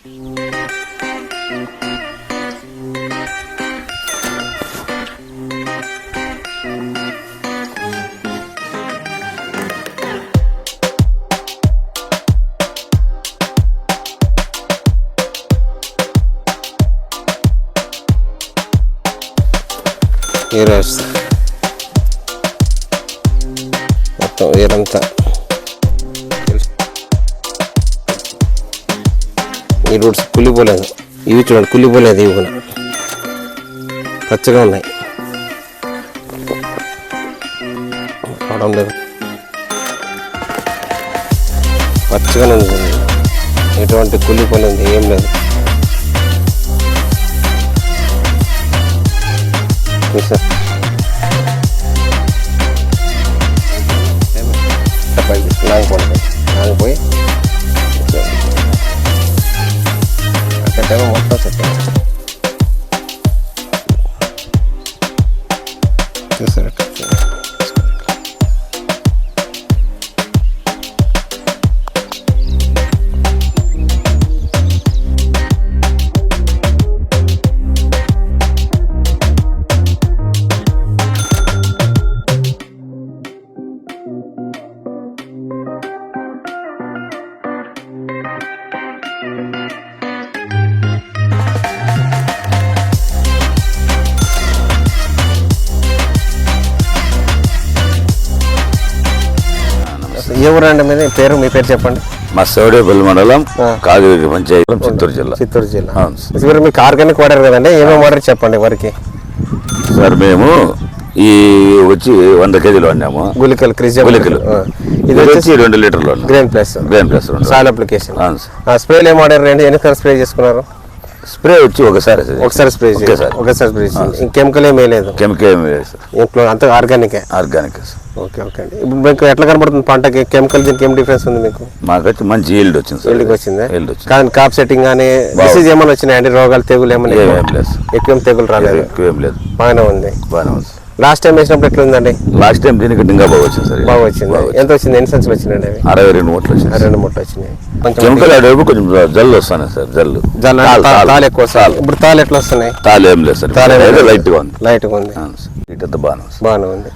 వేరే వస్తుంది మొత్తం వేరంతా ఈ రూట్స్ కుళ్ళిపోలేదు ఇవి చూడండి కుళ్ళిపోలేదు ఇవి కూడా పచ్చగా ఉన్నాయి. అవడం లేదు. పచ్చగానే ఉంది. ఎటువంటి కుళ్ళిపోలేదు ఏం లేదు. చూసా. పడుతుంది ఏ ఊరండి మీది? పేరు మీ పేరు చెప్పండి. మా సౌడేపల్లి మండలం ఆ. కాగిరి పంచాయతీ చిత్తూరు జిల్లా. చిత్తూరు జిల్లా. మీరు మీకు ఆర్గానిక్ వాడారు కదండి ఏమేమి వాడారు చెప్పండి వరకు సార్ మేము ఈ వచ్చి వంద కేజీలు వాడినాము గులికలు క్రిజం గుళికలు. ఇది వచ్చి రెండు లీటర్లు. గ్రీన్ ప్లస్ గ్రామ్ ప్లస్ సాల్ అప్లికేషన్. స్ప్రేలు ఏం వాడారు రెండు? ఎన్నిసార్లు స్ప్రే చేసుకున్నారు? స్ప్రే వచ్చి ఒకసారి సార్. ఒకసారి స్ప్రే చేసి ఒకేసారి స్ప్రే చేసి ఇంకెమికల్ ఏమీ లేదు. కెమికల్ ఏమి లేదు సార్. ఇంట్లో అంతా ఆర్గానికే ఆర్గానిక్ సార్. ఓకే ఓకే అండి. ఇప్పుడు మీకు ఎట్లా కనబడుతుంది పంటకి? కెమికల్ దీనికి ఏం డిఫరెన్స్ ఉంది మీకు? మాకైతే మంచి ఈల్డ్ వచ్చింది సార్. వచ్చింది? ఈల్డ్ వచ్చింది. కానీ కాప్ సెట్టింగ్ కానీ డిసీజ్ ఏమైనా వచ్చినాయండి రోగాలు తెగులు ఏమైనా ఎక్కువ? తెగులు రాలేదు? ఎక్కువ ఏం లేదు. బాగానే ఉంది. బాగానే ఉంది. లాస్ట్ టైం వేసినప్పుడు ఎట్లా ఉందండి లాస్ట్ టైం దీనికి ఇంకా బాగా వచ్చింది సార్. బాగా వచ్చింది. ఎంత వచ్చింది? ఎన్ని సంచులు వచ్చినాయండి అవి? అరవై రెండు మూటలు వచ్చింది సార్. రెండు ముట్టలు వచ్చినాయి. కొంచెం కెమికల్ ఆడేపు కొంచెం జల్లు వస్తాను సార్ జల్లు. జల్ల- తాలు, ఎక్కువ వస్తాయి. ఇప్పుడు తాలు ఎట్లా వస్తున్నాయి? తాలు ఏం లేదు సార్. తాలు అయితే. లైట్గా ఉంది. లైట్గా ఉంది. సార్. ఇటంతా బాగానే ఉంది సార్. బాగానే ఉంది.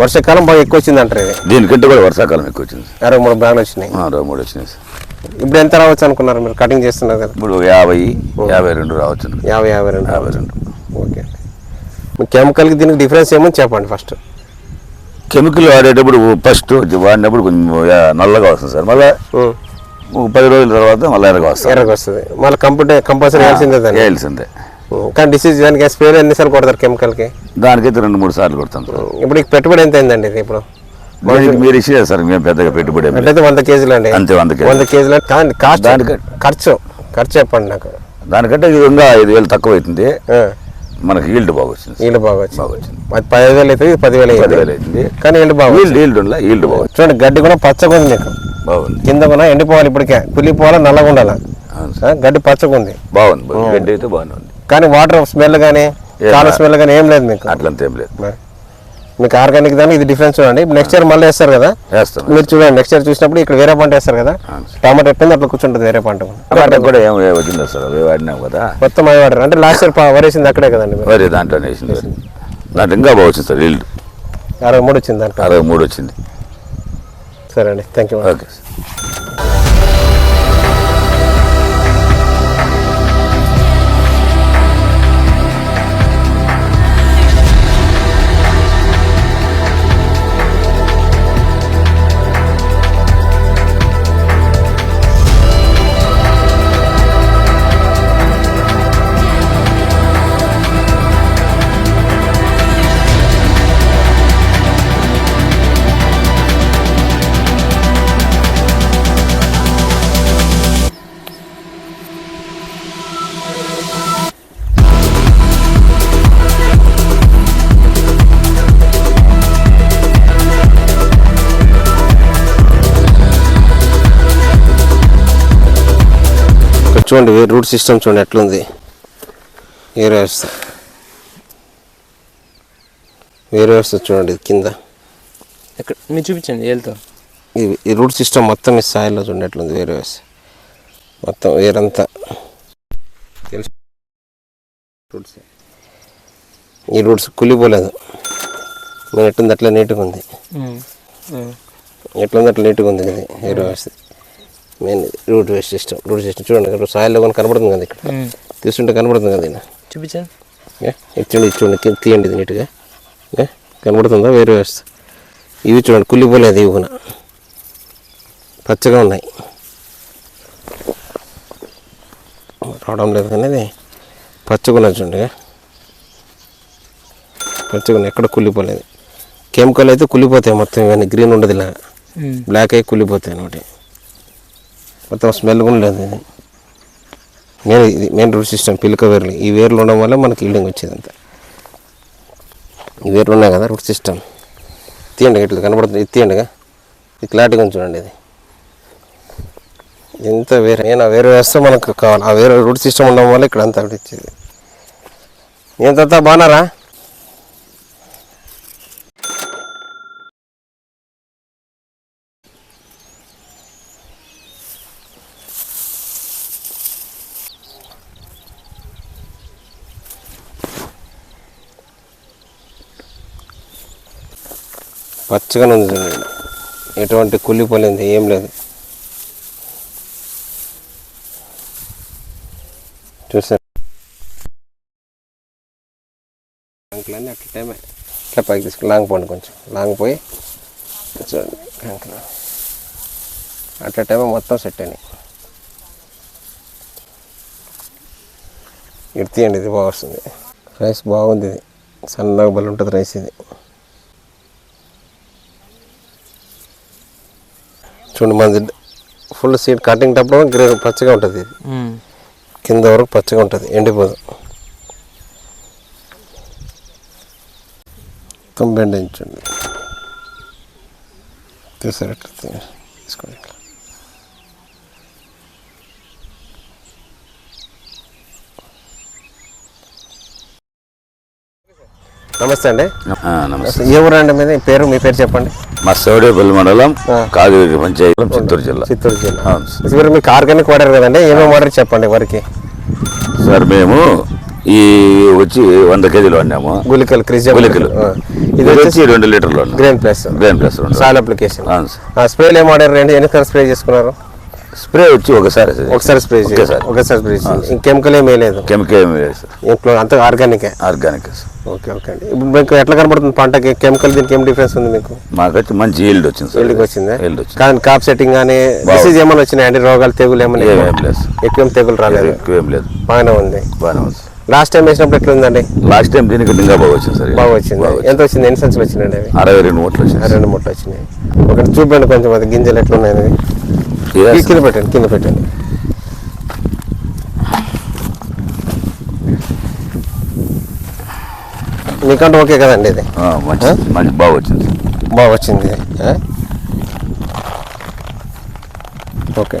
వర్షాకాలం బాగా ఎక్కువ వచ్చింది అంటారు ఇది. దీనికంటే కూడా వర్షాకాలం ఎక్కువ వచ్చింది సార్. అరవై మూడు బ్యాగులు వచ్చినాయి. అరవై మూడు వచ్చినాయి సార్. ఇప్పుడు ఎంత రావచ్చు అనుకున్నారు మీరు? కటింగ్ చేస్తున్నారు కదా. ఇప్పుడు యాభై యాభై రెండు రావచ్చు యాభై యాభై రెండు యాభై రెండు. ఓకే. కెమికల్కి దీనికి డిఫరెన్స్ ఏమో చెప్పండి ఫస్ట్. కెమికల్ వాడేటప్పుడు ఫస్ట్ వాడినప్పుడు కొంచెం నల్లగా వస్తుంది సార్. మళ్ళీ పది రోజుల తర్వాత మళ్ళీ ఎర్రగా వస్తుంది. ఎర్రగా వస్తుంది. మళ్ళీ కంప్యూటర్ కంపల్సరీ వేయాల్సిందే దాన్ని వేయాల్సిందే. కానీ డిసీజ్ దానికి స్ప్రే ఎన్నిసార్లు కొడతారు కెమికల్కి? దానికైతే రెండు మూడు సార్లు కొడతాం సార్. ఇప్పుడు పెట్టుబడి ఎంత అయిందండి ఇది ఇప్పుడు? మీరు ఇచ్చేది సార్ మేము పెద్దగా పెట్టుబడి. అంటే వంద కేజీలు అండి. అంతే వంద కేజీలు. వంద కేజీలు కానీ కాస్ట్ దానికి- ఖర్చు. ఖర్చు చెప్పండి నాకు. దానికంటే ఇది ఇంకా ఐదు వేలు తక్కువ అవుతుంది. మనకి ఈల్డ్ బాగా వచ్చింది. ఈల్డ్ బాగా వచ్చింది. బాగా వచ్చింది. అది పదివేలు అవుతుంది పదివేలు పదివేలు అయింది. అవుతుంది కానీ ఈల్డ్ బాగా ఈల్డ్ ఈల్డ్ ఉండాలి? ఈల్డ్ బాగా చూడండి గడ్డి కూడా పచ్చగా ఉంది మీకు. బాగుంది. కింద కూడా ఎండిపోవాలి ఇప్పటికే. కుళ్ళిపోవాలి నల్లగా ఉండాలి? అవును సార్ ఆ, గడ్డి పచ్చగా ఉంది. బాగుంది. బాగుంది. గడ్డి అయితే బాగానే ఉంది. కానీ వాటర్ స్మెల్ కానీ చాలా స్మెల్ కానీ ఏం లేదు మీకు. అట్లంతా ఏం లేదు. మీకు ఆర్గానిక్ దానికి ఇది డిఫరెన్స్ చూడండి. నెక్స్ట్ ఇయర్ మళ్ళీ వేస్తారు కదా? మీరు చూడండి నెక్స్ట్ ఇయర్ చూసినప్పుడు ఇక్కడ వేరే పంట వేస్తారు కదా? సార్. టమాటా ఎట్టుంది అట్లా కూర్చుంటుంది వేరే పంట. కూడా ఏం వచ్చింది సార్? అవి వాడినాం కదా. మొత్తం అవి వాడారు. అంటే లాస్ట్ ఇయర్ వరేసింది అక్కడే కదండి వరి దాంట్లోనే వేసింది దాంట్లో ఇంకా బాగా వచ్చింది సార్ ఈల్డ్ అరవై మూడు వచ్చింది దాంట్లో. అరవై మూడు వచ్చింది. సరే అండి. థ్యాంక్ యూ ఓకే చూడండి రూట్ సిస్టమ్ చూడండి ఎట్లుంది. వేరే వ్యవస్థ. వేరే వ్యవస్థ చూడండి ఇది కింద. ఎక్కడ? మీరు చూపించండి ఏళ్ళతో. ఈ- ఈ రూట్ సిస్టమ్ మొత్తం ఈ స్థాయిలో చూడండి ఎట్లుంది వేరే వ్యవస్థ. మొత్తం వేరంతా తెలుసు. రూట్స్ ఈ రూట్స్ కుళ్ళిపోలేదు. మీరు ఎట్టుంది అట్లా నీట్గా ఉంది. ఎట్లుంది అట్లా నీట్గా ఉంది ఇది hair waste main root waste system root system. చూడండి ఇక్కడ సాయిల్లో కొన్ని కనబడుతుంది కదా ఇక్కడ. తీసుకుంటే కనబడుతుంది కదా ఇది చూపించాను ఏ, ఇచ్చుండి తీయండి ఇది నీట్గా. కనబడుతుందా? వేరు వేస్ట్ ఇవి చూడండి కుళ్ళిపోలేదు ఇవి కూడా పచ్చగా ఉన్నాయి. రావడం లేదు కానీ ఇది పచ్చగా ఉన్నాయి చూడండి పచ్చగా ఉన్నాయి. ఎక్కడ కుళ్ళిపోలేదు. కెమికల్ అయితే కుళ్ళిపోతాయి మొత్తం ఇవన్నీ. గ్రీన్ ఉండదు ఇలా. బ్లాక్ అయి కుళ్ళిపోతాయి అనమాట మొత్తం స్మెల్ కూడా లేదు ఇది. మెయిన్ ఇది మెయిన్ రూట్ సిస్టమ్ పిలక వేర్లు. ఈ వేర్లు ఉండడం వల్ల మనకి ఈల్డింగ్ వచ్చేది అంత ఈ వేర్లు ఉన్నాయి కదా రూట్ సిస్టమ్ తీయండి ఇట్లా కనబడుతుంది. ఇది తీయండిగా ఇది క్లారిటీగా చూడండి ఇది. ఎంత వేరే నేను వేరే వేస్తే మనకు కావాలి. ఆ వేరే రూట్ సిస్టమ్ ఉండడం వల్ల ఇక్కడ అంతా ఒకటి ఇచ్చేది. ఏం తాత బాగున్నారా? పచ్చగా ఉంది చూడండి. ఎటువంటి కుళ్ళిపోలేదు ఏం లేదు. చూసారు? అంకులన్నీ అట్లా టైమే ఇట్లా పైకి తీసుకుని లాంగ్ పోండి కొంచెం. లాంగ్ పోయి చూడండి అంకుల్. అట్లా టైమే మొత్తం సెట్ అయినాయి. ఇడితీయండి ఇది బాగా వస్తుంది. రైస్ బాగుంది ఇది. సన్నగా బలి ఉంటుంది రైస్ ఇది. చూడండి మనది ఫుల్ సీడ్ కటింగ్ టప్పుడు గ్రీన్ పచ్చగా ఉంటుంది ఇది. కింద వరకు పచ్చగా ఉంటుంది ఎండిపోదు. మొత్తం బెండ్ ఎంచండి తీసారు ఎట్లా తీ- తీసుకోండి నమస్తే అండి. నమస్తే. ఏ ఊరండి మీది? పేరు మీ పేరు చెప్పండి. మా సౌడేపల్లి మండలం. కాదివేగి పంచాయతీ చిత్తూరు జిల్లా. చిత్తూరు జిల్లా. ఇప్పుడు మీకు ఆర్గానిక్ వాడారు కదండి. ఏమేమి వాడారు చెప్పండి వరకు? సార్ మేము ఈ వచ్చి వంద కేజీలు వాడినాము. గులికలు క్రిజం గుళికలు. ఇది వచ్చి రెండు లీటర్లు. Grain plus grain plus soil application స్ప్రేలు ఏం వాడారు రెండు ఎన్నిసార్లు స్ప్రే చేసుకున్నారు? స్ప్రే వచ్చి ఒకసారి సార్. ఒకసారి స్ప్రే చేసి ఒకేసారి ఒకసారి స్ప్రే చేసి ఇంకెమికల్ ఏమీ లేదు కెమికల్ ఏమి లేదు సార్. ఇంట్లో అంతా ఆర్గానికే. Organic sir. ఓకే ఓకే అండి. ఇప్పుడు మీకు ఎట్లా కనబడుతుంది పంటకి కెమికల్ దీనికి ఏం డిఫరెన్స్ ఉంది మీకు? మాకు వచ్చి మంచి ఈల్డ్ వచ్చింది సార్. ఫీల్డ్కి వచ్చిందా? ఈల్డ్ వచ్చింది. కానీ కాప్ సెట్టింగ్ కానీ డిసీజ్ ఏమైనా వచ్చినాయండి రోగాలు తెగులు ఏమైనా ఏమేం లేదు. ఎక్కువ తెగులు రాలేదు? ఎక్కువ ఏం లేదు. బాగానే ఉంది. బాగానే ఉంది. లాస్ట్ టైం వేసినప్పుడు ఎట్లా ఉందండి లాస్ట్ టైం దీనికి ఇంకా బాగా వచ్చింది సార్. బాగా వచ్చింది. ఎంత వచ్చింది? ఎన్ని సంచులు వచ్చినాయండి అవి? అరవై రెండు మూటలు వచ్చింది రెండు ముట్లు వచ్చినాయి. ఒకటి చూపండి కొంచెం అది గింజలు ఎట్లా కింద పెట్టండి కింద పెట్టండి. మీకంటే ఓకే కదండి ఇది? మంచి బాగా వచ్చింది. సార్. బాగా వచ్చింది? ఓకే.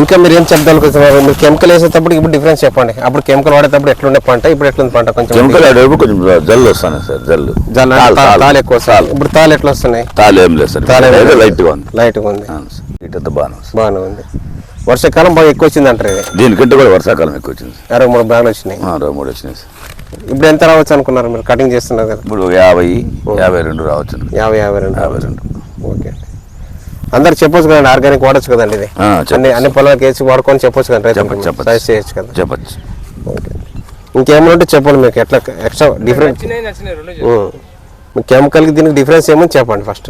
ఇంకా మీరు ఏం చెప్దానుకుంటున్నారు మీరు కెమికల్ వేసేటప్పుడు ఇప్పుడు డిఫరెన్స్ చెప్పండి. అప్పుడు కెమికల్ వాడేటప్పుడు ఎట్లుండే పంట? ఇప్పుడు ఎట్లుంది పంట? కొంచెం కెమికల్ ఆడేపు కొంచెం జల్లు వస్తాయి సార్ జల్లు. జల్ల తాలు, ఎక్కువ వస్తాయి. ఇప్పుడు తాలు ఎట్లా వస్తున్నాయి? తాలు ఏం లేదు సార్. లైట్గా ఉంది. లైట్గా ఉంది. సార్. ఇటంతా బాగానే ఉంది సార్. బాగానే ఉంది వర్షాకాలం బాగా ఎక్కువ వచ్చింది అంటారు ఇది. దీనికంటే కూడా వర్షాకాలం ఎక్కువ వచ్చింది. అరవై మూడు బ్యాగులు వచ్చినాయి. ఆ, ఇరవై మూడు వచ్చినాయి సార్. ఇప్పుడు ఎంత రావచ్చు అనుకున్నారు మీరు? కటింగ్ చేస్తున్నారు కదా. ఇప్పుడు యాభై యాభై రెండు రావచ్చు యాభై యాభై రెండు. యాభై రెండు. ఓకే. అందరు చెప్పొచ్చు కదండి ఆర్గానిక్ వాడచ్చు కదండి ఇది. అన్ని అన్ని పొలాలకు వేసి వాడుకొని చెప్పొచ్చు కదా చెప్పచ్చు చేయొచ్చు కదా. చెప్పచ్చు. ఓకే. ఇంకేమైనా ఉంటే చెప్పండి మీకు ఎట్లా ఎక్స్ట్రా డిఫరెంట్ కెమికల్కి దీనికి డిఫరెన్స్ ఏమో చెప్పండి ఫస్ట్.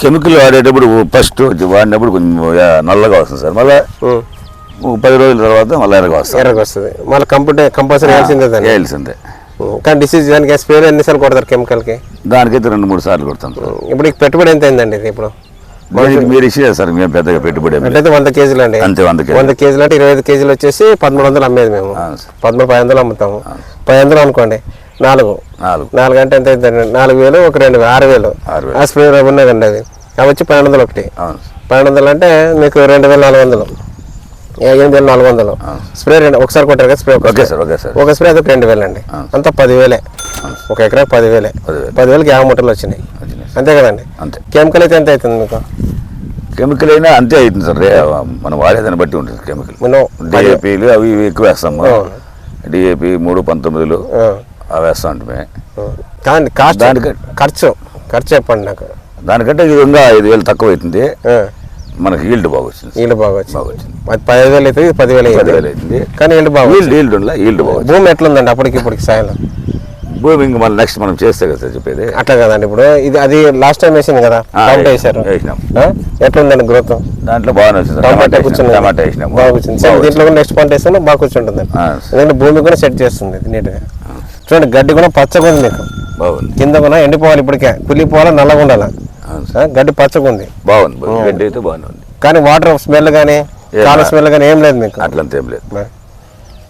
కెమికల్ వాడేటప్పుడు ఫస్ట్ వాడినప్పుడు కొంచెం నల్లగా వస్తుంది సార్. మళ్ళీ పది రోజుల తర్వాత మళ్ళీ ఎర్రగా వస్తుంది. ఎర్రగా వస్తుంది. మళ్ళీ కంప్యూటర్ కంపల్సరీ వేయాల్సిందే వేయాల్సిందే. కానీ డిసీజ్ దానికి స్ప్రే ఎన్నిసార్లు కొడతారు కెమికల్కి? దానికైతే రెండు మూడు సార్లు కొడతాం ఇప్పుడు పెట్టుబడి ఎంత అయిందండి ఇది ఇప్పుడు? మీరు ఇచ్చేది సార్ మేము పెద్దగా పెట్టుబడి. అంటే వంద కేజీలు అండి. అంతే వంద కేజీలు. వంద కేజీలు అంటే ఇరవై ఐదు కేజీలు వచ్చేసి పదమూడు వందలు అమ్మేది మేము. పదమూడు పది వందలు అమ్ముతాము. పది వందలు అనుకోండి. నాలుగు. నాలుగు. నాలుగు అంటే ఎంత అవుతుంది నాలుగు వేలు ఒక రెండు వేలు ఆరు వేలు. ఆ స్ప్రే ఉన్నదండి అది అవి వచ్చి పన్నెండు వందలు ఒకటి. పన్నెండు వందలు అంటే మీకు రెండు వేల నాలుగు వందలు ఎనిమిది వేల నాలుగు వందలు స్ప్రే రెండు ఒకసారి కొట్టారు కదా spray okay sir okay sir. ఒక స్ప్రే అదొక రెండు వేలు అండి అంతా పదివేలే. ఒక ఎకరా పదివేలే. పదివేలు. పదివేలకి యాభై మూటలు వచ్చినాయి. అంతే కదండి? అంతే. కెమికల్ అయితే ఎంత అవుతుంది మీకు? కెమికల్ అయినా అంతే అవుతుంది సార్. మనం వాడేదాన్ని బట్టి ఉంటుంది కెమికల్. డిఏపీలు అవి ఎక్కువ వేస్తాము. డిఏపి మూడు పంతొమ్మిదిలు. ఆ, అవి వేస్తాం అంటే ఆ. కానీ కాస్ట్ దానికి- ఖర్చు ఖర్చు చెప్పండి నాకు. దానికంటే ఇది ఇంకా ఐదు వేలు తక్కువ అవుతుంది మనకి ఈల్డ్ బాగా వచ్చింది ఈల్డ్ బాగా వచ్చింది బాగా వచ్చింది అది పదిహేను వేలు అవుతుంది పదివేలు పదివేలు అవుతుంది కానీ ఈల్డ్ బాగా ఈల్డ్ ఈల్డ్ ఉండాలి? ఈల్డ్ బాగా భూమి ఎట్లుందండి అప్పటికి ఇప్పటికి సాయంలో భూమి ఇంక మళ్ళీ నెక్స్ట్ మనం చేస్తే కదా సార్ చెప్పేది. అట్లా కదండి ఇప్పుడు. ఇది అది లాస్ట్ టైం వేసింది కదా? టమాటా వేసినాం, వేసారు వేసినాం. ఆ? ఎట్లుందండి గ్రోత్ దాంట్లో బాగానే వచ్చింది. టమాటా కూర్చుంది వేసినాం. టమాటా వేసినాము. బాగా కూర్చుంది. దీంట్లో కూడా నెక్స్ట్ పంట వేస్తే బాగా కూర్చుంటుంది ఎందుకంటే భూమి కూడా సెట్ చేస్తుంది నీట్గా చూడండి గడ్డి కూడా పచ్చగా ఉంది. మీకు బాగుంది. కింద కూడా ఎండిపోవాలి ఇప్పటికే. కుళ్ళిపోవాలి నల్లగా ఉండాలి? గడ్డి పచ్చగా ఉంది. బాగుంది బాగుంది. గడ్డి అయితే బాగానే ఉంది. కానీ వాటర్ స్మెల్ కానీ కాల రా- స్మెల్ కానీ ఏం లేదు మీకు. అట్లంతా ఏం లేదు.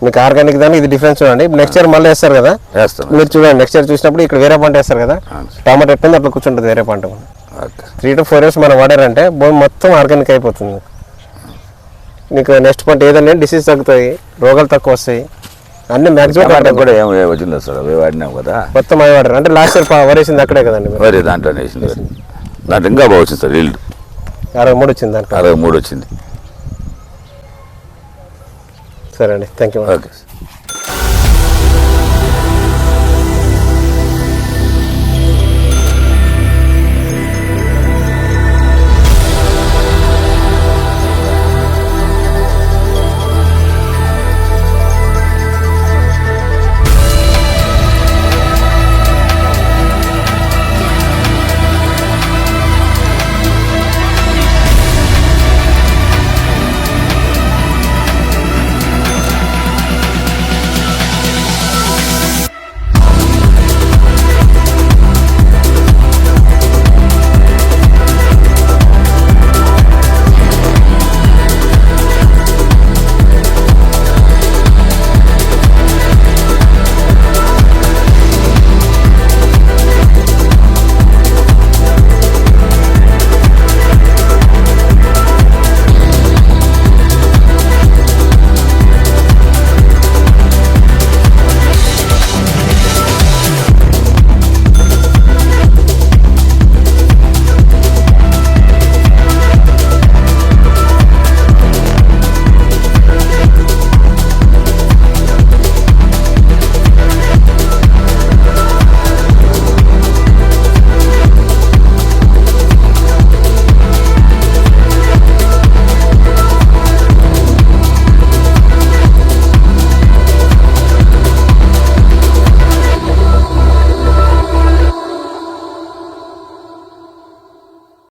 మీకు ఆర్గానిక్ దానికి ఇది డిఫరెన్స్ చూడండి. నెక్స్ట్ ఇయర్ మళ్ళీ వేస్తారు కదా? మీరు చూడండి నెక్స్ట్ ఇయర్ చూసినప్పుడు ఇక్కడ వేరే పంట వేస్తారు కదా. టమాటా ఎట్టుంది అట్లా కూర్చుంటుంది వేరే పంట త్రీ టు ఫోర్ ఇయర్స్ మనం వాడారంటే భూమి మొత్తం ఆర్గానిక్ అయిపోతుంది. మీకు. మీకు నెక్స్ట్ పంట ఏదైనా డిసీజ్ తగ్గుతాయి రోగాలు తక్కువ వస్తాయి. అన్ని టమాటా మ్యాక్సిమం కూడా ఏం వచ్చింది సార్? అవి వాడినాం కదా. మొత్తం అవి వాడారు అంటే లాస్ట్ ఇయర్ వరేసింది అక్కడే కదండి మరి? దాంట్లో వేసింది. దాంట్లో ఇంకా బాగా వచ్చింది సార్ ఈల్డ్ అరవై మూడు వచ్చింది దాంట్లో. అరవై మూడు వచ్చింది. సరే అండి. Thank you okay sir.